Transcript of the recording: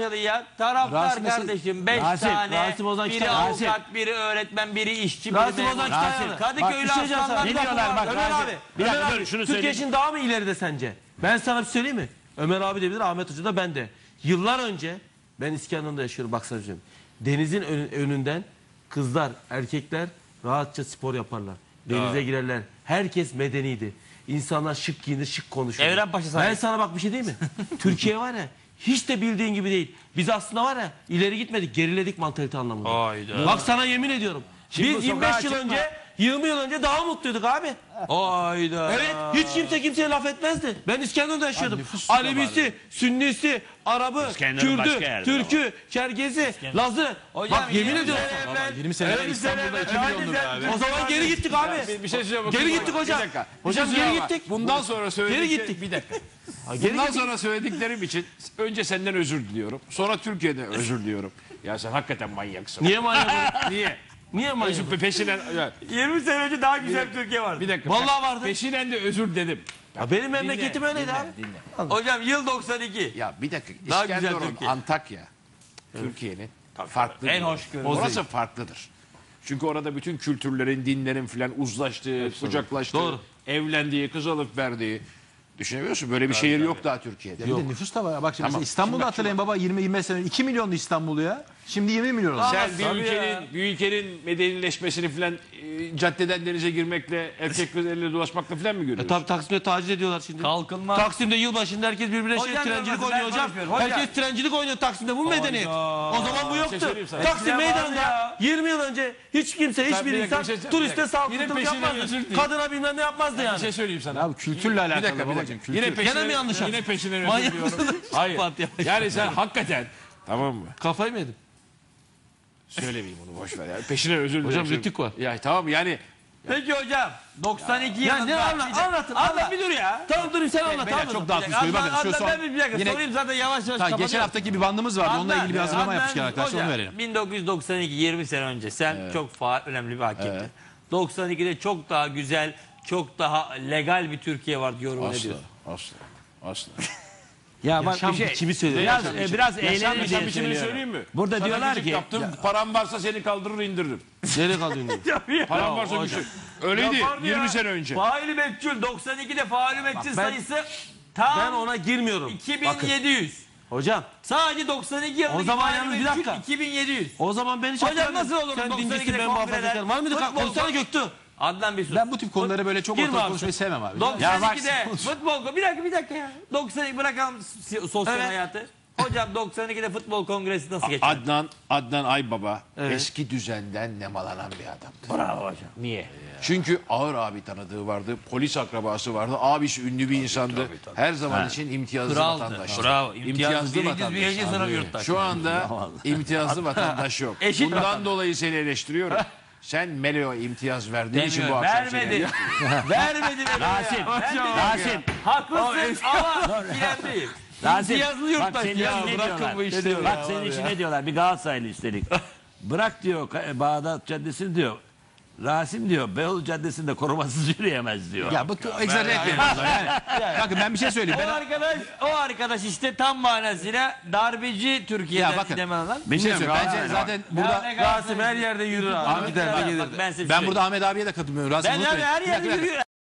ya. Taraftar Rasim kardeşim 5 Rasim, tane. Rasim Ozan biri Kütahya- avukat, biri öğretmen, biri işçi, biri Rasim memur. Ozan Kütahyalı. Bak, Kadıköy'lü bir şey aslanlar Ne diyorlar bak, Ömer Rasim. abi. Bir dakika Ömer dur abi. şunu Türkiye için daha mı ileride sence? Ben sana bir söyleyeyim mi? Ömer abi de bilir, Ahmet Hoca da ben de. Yıllar önce ben İskenderun'da yaşıyorum bak sana söyleyeyim. Denizin ön- önünden kızlar, erkekler rahatça spor yaparlar. Denize girerler. Herkes medeniydi. İnsanlar şık giyinir, şık konuşur. Evren Paşa Ben sana bak bir şey değil mi? Türkiye var ya hiç de bildiğin gibi değil. Biz aslında var ya ileri gitmedik, geriledik mantalite anlamında. Hayda. Bak sana yemin ediyorum. Şimdi bu Biz sokağa 25 yıl çıkma. önce, 20 yıl önce daha mutluyduk abi. Hayda. Evet hiç kimse kimseye laf etmezdi. Ben İskenderun'da yaşıyordum. nüfus da Alevisi, Sünnisi, Arabı, İskenderun başka Kürdü, yerde Türkü, Çerkezi, Lazı. Bak yemin 20 ediyorum. sene evvel- 20 sene evvel İstanbul'da 2 milyondur abi. O zaman geri gittik abi. Bir, bir şey söyleyeyim. Geri gittik hocam. Bir dakika. Hocam Bir şey geri gittik. Bundan sonra söylediklerim... gittik. Bir dakika. Bundan sonra söylediklerim için önce senden özür diliyorum. Sonra Türkiye'den özür diliyorum. Ya sen hakikaten manyaksın. Niye manyak? Niye? Niye manyak? Özür peşinen... Ya, 20 sene önce daha güzel bir Türkiye vardı. bir dakika. Vallahi vardı. Peşinen de özür dedim. Ya benim memleketim öyleydi abi. Hocam yıl 92. Ya bir dakika. Daha güzel İskenderun, Türkiye. Antakya. Türkiye'nin farklı. En bir- hoş görünüyor. Orası farklıdır. Çünkü orada bütün kültürlerin, dinlerin filan uzlaştığı, kucaklaştığı, Doğru. evlendiği, kız alıp verdiği. Düşünebiliyorsun böyle bir şehir yok daha Türkiye'de. Bir de nüfus da var. Bak şimdi Tamam. mesela İstanbul'da hatırlayın baba 20-25 sene önce 2 milyondu İstanbul ya. Şimdi 20 milyon oldu. Sen bir tabii ülkenin, ya. bir ülkenin medenileşmesini filan e, caddeden denize girmekle, erkek kız elle dolaşmakla filan mı görüyorsun? E tabi Taksim'de taciz ediyorlar şimdi. Kalkınma. Taksim'de yılbaşında herkes birbirine şey Hocam trencilik oynuyor hocam. konuşmuyorum. Hocam. Herkes trencilik oynuyor Taksim'de. Bu mu medeniyet? O zaman bu yoktu. söyleyeyim sana. Taksim Eskiden vardı meydanında ya. 20 yıl önce hiç kimse, hiçbir bir dakika, insan bir şey- bir turiste. Yine saldırtılık peşinden yapmazdı. özür dileyim. Kadına bilmem ne yapmazdı Bir yani. şey söyleyeyim sana. Ya bu kültürle alakalı bir dakika, bir babacığım. dakika. Kültür. Yine peşine, Gene mi yanlış Yine yaptın? peşine özür Manyak diliyorum. mısın? Hayır. Pat ya. Yani sen hakikaten tamam mı? Kafayı mı yedin? Söylemeyeyim onu boş ver ya. Peşine özür dilerim. Hocam rütük var. Ya tamam yani Peki hocam 92 Ya yılında. ne anla- Bir dakika. anlatın, Anlat anlat. bir dur ya. Tamam durun sen anlat. Beyler anlat. çok Adnan, koyu bakın. Son ben bir dakika yine sorayım zaten yavaş yavaş Ta, geçen haftaki bir bandımız vardı. Onunla ilgili bir hazırlama Adnan, yapmışlar arkadaşlar. Onu verelim. 1992 20 sene önce sen çok faal önemli bir hakemdin. 92'de çok daha güzel, çok daha legal bir Türkiye var diyorum ne asla diyorsun? asla asla. Ya bak bir şey, biçimi söylüyor. biraz, e, biraz Yaşam diye biçimini söylüyorum. söyleyeyim mi? Burada Sana diyorlar ki yaptım. Param varsa seni kaldırır indiririm. Nereye kaldın? Param varsa şey. Öyleydi Yapardı 20 ya. sene önce. Faili meçhul 92'de faili meçhul ben- sayısı tam Ben ona girmiyorum. Bakın 2700. hocam Sadece 92 yılındaki O zaman faili yalnız bir meçhul dakika. 2700. o zaman ben hiç Hocam nasıl olur Sen 92'de dincisin ben kongreler, muhafazakar. Var mıydı? futbol- Konuşsana Göktuğ. Adnan bir sus. Ben bu tip konuları böyle çok Girme ortada abi. konuşmayı sevmem abi. 92'de futbol bir dakika bir dakika ya. 92 bırakalım si- sosyal Evet. hayatı. Hocam 92'de futbol kongresi nasıl geçer? Adnan Adnan Aybaba eski düzenden nemalanan bir adamdı. Bravo hocam. Niye? Çünkü ağır abi tanıdığı vardı, polis akrabası vardı, abisi ünlü bir insandı. Her zaman için imtiyazlı Kraldı. vatandaştı. Bravo. İmtiyazlı birinci, vatandaş. birinci sınıf yurttaş. Şu anda imtiyazlı vatandaş yok. Eşit Bundan vatandaş. dolayı seni eleştiriyorum. Sen Meleo imtiyaz verdiğin için bu Demiyor. akşam seni Vermedi. Vermedi. Rasim, Vermedi. Rasim. Haklısın ama filan değil. Rasim. İmtiyazlı Bak yurttaş senin ya. için ne Bırakın diyorlar? bu işleri. Bak senin için ne diyorlar? Bir Galatasaraylı üstelik. Bırak diyor Ka- Bağdat Caddesi'ni diyor. Rasim diyor Beyoğlu Caddesi'nde korumasız yürüyemez diyor. Ya bu egzajere etmeyin. Yani. Bakın ben bir şey söyleyeyim. O Ben, arkadaş, o arkadaş işte tam manasıyla darbeci Türkiye'den Ya bakın. gidemem lan. bir şey söyleyeyim. Bence Galatasaray zaten burada Rasim her yerde yürür abi. Ahmet de Bak, ben size ben söyleyeyim. burada Ahmet abiye de katılmıyorum. Rasim Ben unutmayın. her Bir dakika, yerde bir dakika. yürüyorum.